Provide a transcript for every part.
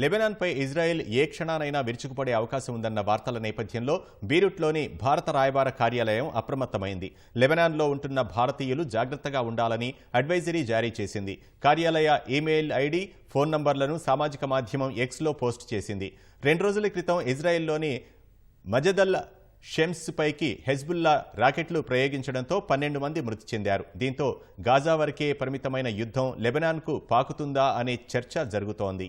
లెబనాన్పై Israel ఏ క్షణానైనా విరుచుకుపడే అవకాశం ఉందన్న వార్తల నేపథ్యంలో బీరుట్లోని భారత రాయబార కార్యాలయం అప్రమత్తమైంది. లెబనాన్లో ఉంటున్న భారతీయులు జాగ్రత్తగా ఉండాలని అడ్వైజరీ జారీ చేసింది. కార్యాలయ ఈమెయిల్ ఐడి ఫోన్ నంబర్లను సామాజిక మాధ్యమం ఎక్స్లో పోస్ట్ చేసింది. రెండు రోజుల క్రితం ఇజ్రాయెల్లోని మజదల్ షెమ్స్ పైకి హెజ్బుల్లా రాకెట్లు ప్రయోగించడంతో పన్నెండు మంది మృతి చెందారు. దీంతో గాజా వరకే పరిమితమైన యుద్ధం లెబనాన్కు పాకుతుందా అనే చర్చ జరుగుతోంది.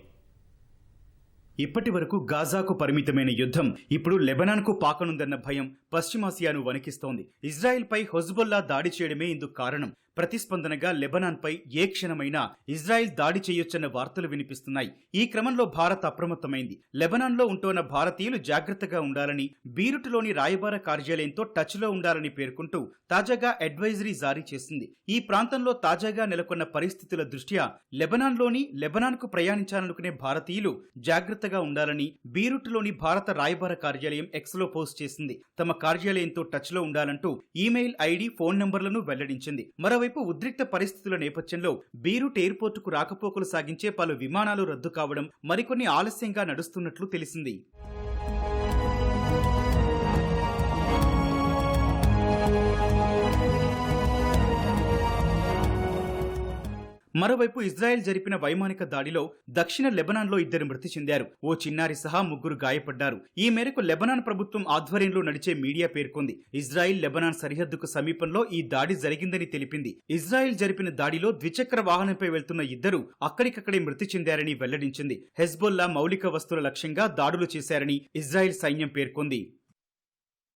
ఇప్పటి వరకు గాజాకు పరిమితమైన యుద్ధం ఇప్పుడు లెబనాన్కు పాకనుందన్న భయం పశ్చిమాసియాను వణికిస్తోంది. ఇజ్రాయెల్పై హొజ్బుల్లా దాడి చేయడమే ఇందుకు కారణం. ప్రతిస్పందనగా లెబనాన్పై ఏ క్షణమైనా ఇజ్రాయెల్ దాడి చేయొచ్చన్న వార్తలు వినిపిస్తున్నాయి. ఈ క్రమంలో భారత్ అప్రమత్తమైంది. లెబనాన్లో ఉంటోన్న భారతీయులు జాగ్రత్తగా ఉండాలని బీరుటులోని రాయబార కార్యాలయంతో టచ్లో ఉండాలని పేర్కొంటూ తాజాగా అడ్వైజరీ జారీ చేసింది. ఈ ప్రాంతంలో తాజాగా నెలకొన్న పరిస్థితుల దృష్ట్యా లెబనాన్లోని లెబనాన్కు ప్రయాణించాలనుకునే భారతీయులు జాగ్రత్త జాగ్రత్తగా ఉండాలని బీరుట్లోని భారత రాయబార కార్యాలయం ఎక్స్లో పోస్ట్ చేసింది. తమ కార్యాలయంతో టచ్లో ఉండాలంటూ ఈమెయిల్ ఐడి ఫోన్ నంబర్లను వెల్లడించింది. మరోవైపు ఉద్రిక్త పరిస్థితుల నేపథ్యంలో బీరుట్ ఎయిర్పోర్టుకు రాకపోకలు సాగించే పలు విమానాలు రద్దు కావడం మరికొన్ని ఆలస్యంగా నడుస్తున్నట్లు తెలిసింది. మరోవైపు ఇజ్రాయెల్ జరిపిన వైమానిక దాడిలో దక్షిణ లెబనాన్లో ఇద్దరు మృతి చెందారు. ఓ చిన్నారి సహా ముగ్గురు గాయపడ్డారు. ఈ మేరకు లెబనాన్ ప్రభుత్వం ఆధ్వర్యంలో నడిచే మీడియా పేర్కొంది. ఇజ్రాయెల్ లెబనాన్ సరిహద్దుకు సమీపంలో ఈ దాడి జరిగిందని తెలిపింది. ఇజ్రాయెల్ జరిపిన దాడిలో ద్విచక్ర వాహనంపై వెళ్తున్న ఇద్దరు అక్కడికక్కడే మృతి చెందారని వెల్లడించింది. హెజ్బొల్లా మౌలిక వస్తువుల లక్ష్యంగా దాడులు చేశారని ఇజ్రాయెల్ సైన్యం పేర్కొంది.